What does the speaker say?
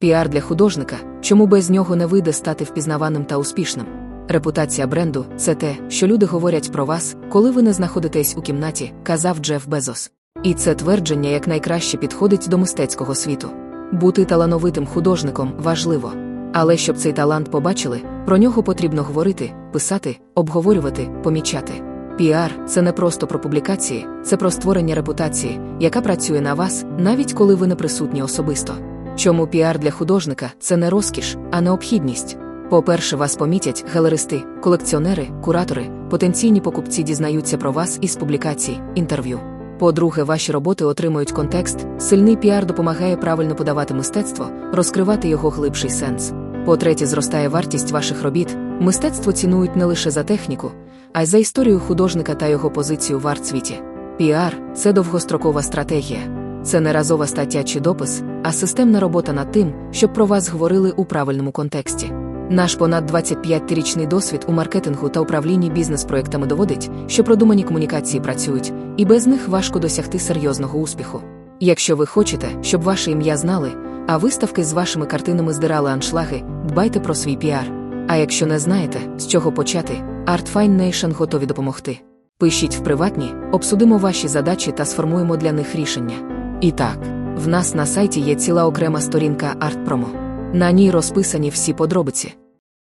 Піар для художника, чому без нього не вийде стати впізнаваним та успішним. Репутація бренду це те, що люди говорять про вас, коли ви не знаходитесь у кімнаті, казав Джеф Безос. І це твердження якнайкраще підходить до мистецького світу. Бути талановитим художником важливо. Але щоб цей талант побачили, про нього потрібно говорити, писати, обговорювати, помічати. Піар це не просто про публікації, це про створення репутації, яка працює на вас, навіть коли ви не присутні особисто. Чому піар для художника це не розкіш, а необхідність. По-перше, вас помітять галеристи, колекціонери, куратори, потенційні покупці дізнаються про вас із публікацій, інтерв'ю. По-друге, ваші роботи отримують контекст, сильний піар допомагає правильно подавати мистецтво, розкривати його глибший сенс. По-третє, зростає вартість ваших робіт. Мистецтво цінують не лише за техніку, а й за історію художника та його позицію в арт-світі. Піар це довгострокова стратегія. Це не разова стаття чи допис, а системна робота над тим, щоб про вас говорили у правильному контексті. Наш понад 25-річний досвід у маркетингу та управлінні бізнес-проектами доводить, що продумані комунікації працюють, і без них важко досягти серйозного успіху. Якщо ви хочете, щоб ваше ім'я знали, а виставки з вашими картинами здирали аншлаги, дбайте про свій піар. А якщо не знаєте, з чого почати, Art Fine Nation готові допомогти. Пишіть в приватні, обсудимо ваші задачі та сформуємо для них рішення. І так, в нас на сайті є ціла окрема сторінка ArtPromo. На ній розписані всі подробиці.